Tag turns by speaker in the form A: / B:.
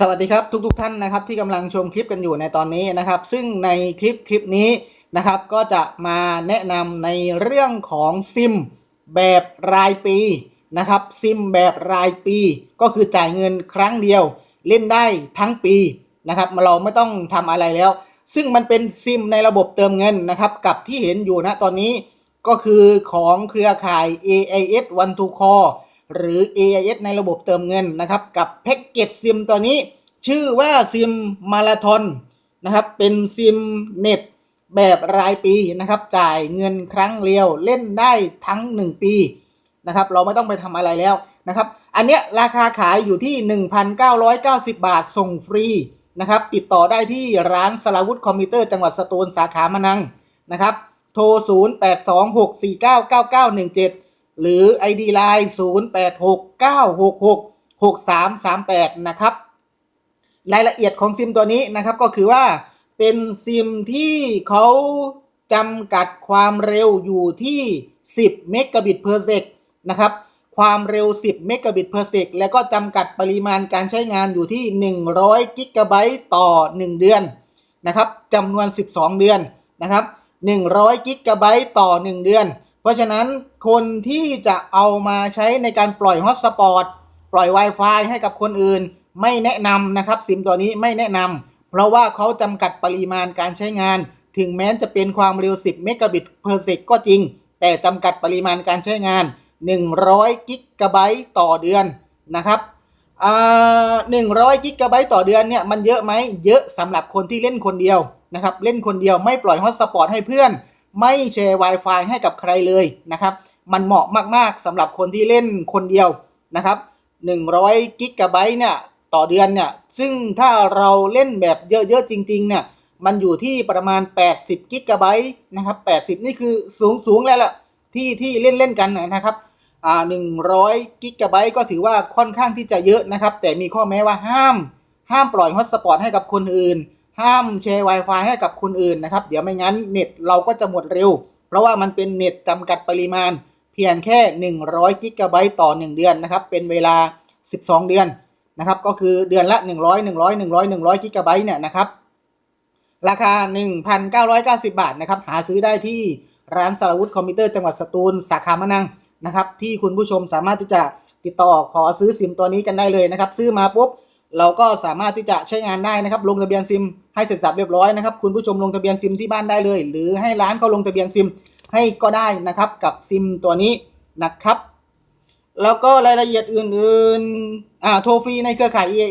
A: สวัสดีครับทุกๆทท่านนะครับที่กำลังชมคลิปกันอยู่ในตอนนี้นะครับ ซึ่งในคลิปคลิปนี้นะครับก็จะมาแนะนำในเรื่องของซิมแบบรายปีนะครับซิมแบบรายปี ก็คือจ่ายเงินครั้งเดียว เล่นได้ทั้งปีนะครับเราไม่ต้องทำอะไรแล้ว ซึ่งมันเป็นซิมในระบบเติมเงินนะครับกับที่เห็นอยู่นะตอนนี้ก็คือของเครือข่าย AIS One to Call หรือ AIS ในระบบเติมเงินนะครับ กับแพ็กเกจซิมตัวนี้ ชื่อว่าซิมมาราทอนนะครับ เป็นซิมเน็ตแบบรายปีนะครับ จ่ายเงินครั้งเดียวเล่นได้ทั้ง 1 ปีนะครับ เราไม่ต้องไปทำอะไรแล้วนะครับ อันเนี้ยราคาขายอยู่ที่ 1,990 บาทส่งฟรีนะครับ ติดต่อได้ที่ร้านสลาวุธคอมพิวเตอร์จังหวัดสตูลสาขามะนังนะครับ โทร 0826499917 หรือ ID Line 0869666338 นะครับ รายละเอียดของซิมตัวนี้นะครับก็คือว่าเป็นซิมที่เขาจำกัดความเร็วอยู่ที่ 10 เมกะบิตเพอร์เซกนะครับ ความเร็ว 10 เมกะบิตเพอร์เซกแล้วก็จำกัดปริมาณการใช้งานอยู่ที่ 100 กิกะไบต์ต่อ 1 เดือนนะครับจำนวน 12 เดือนนะครับ 100 กิกะไบต์ต่อ 1 เดือน เพราะฉะนั้นคนที่จะเอามาใช้ในการปล่อยฮอตสปอตปล่อย Wi-Fi ให้กับคนอื่น ไม่แนะนำนะครับซิมตัวนี้ไม่แนะนำเพราะว่าเขาจำกัดปริมาณการใช้งาน ถึงแม้จะเป็นความเร็ว 10 เมกะบิตเพอร์เซกก็จริง แต่จำกัดปริมาณการใช้งาน 100 กิกะไบต์ต่อเดือนนะครับอ่า100กิกะไบต์ต่อเดือนเนี่ยมันเยอะไหมเยอะสำหรับคนที่เล่นคนเดียวนะครับเล่นคนเดียวไม่ปล่อยฮอตสปอตให้เพื่อน ไม่แชร์ Wi-Fi ให้กับใครเลยนะครับ มันเหมาะมากๆสำหรับคนที่เล่นคนเดียวนะครับ100กิกะไบต์เนี่ยต่อเดือนเนี่ยซึ่งถ้าเราเล่นแบบเยอะๆจริงๆเนี่ยมันอยู่ที่ประมาณ 80กิกะไบต์นะครับ80 นี่คือสูงสูงแล้วล่ะที่ที่เล่นเล่นกันนะครับอ่า100กิกะไบต์ก็ถือว่าค่อนข้างที่จะเยอะนะครับ แต่มีข้อแม้ว่าห้าม ห้ามปล่อยฮอตสปอตให้กับคนอื่น ห้ามแชร์ Wi-Fi ให้กับคนอื่นนะครับ เดี๋ยวไม่งั้นเน็ตเราก็จะหมดเร็ว เพราะว่ามันเป็นเน็ตจำกัดปริมาณ เพียงแค่ 100กิกะไบต์ต่อ 1 เดือนนะครับ เป็นเวลา 12 เดือนนะครับ ก็คือเดือนละ 100 100 100 100กิกะไบต์เนี่ยนะครับ ราคา 1,990 บาทนะครับ หาซื้อได้ที่ร้านสารวุฒิคอมพิวเตอร์จังหวัดสตูลสาขามะนังนะครับ ที่คุณผู้ชมสามารถที่จะติดต่อขอซื้อซิมตัวนี้กันได้เลยนะครับ ซื้อมาปุ๊บ เราก็สามารถที่จะใช้งานได้นะครับ ลงทะเบียนซิมให้เสร็จสับเรียบร้อยนะครับ คุณผู้ชมลงทะเบียนซิมที่บ้านได้เลย หรือให้ร้านเขาลงทะเบียนซิมให้ก็ได้นะครับ กับซิมตัวนี้นะครับ แล้วก็รายละเอียดอื่นๆอ่าโทรฟรีในเครือข่าย EA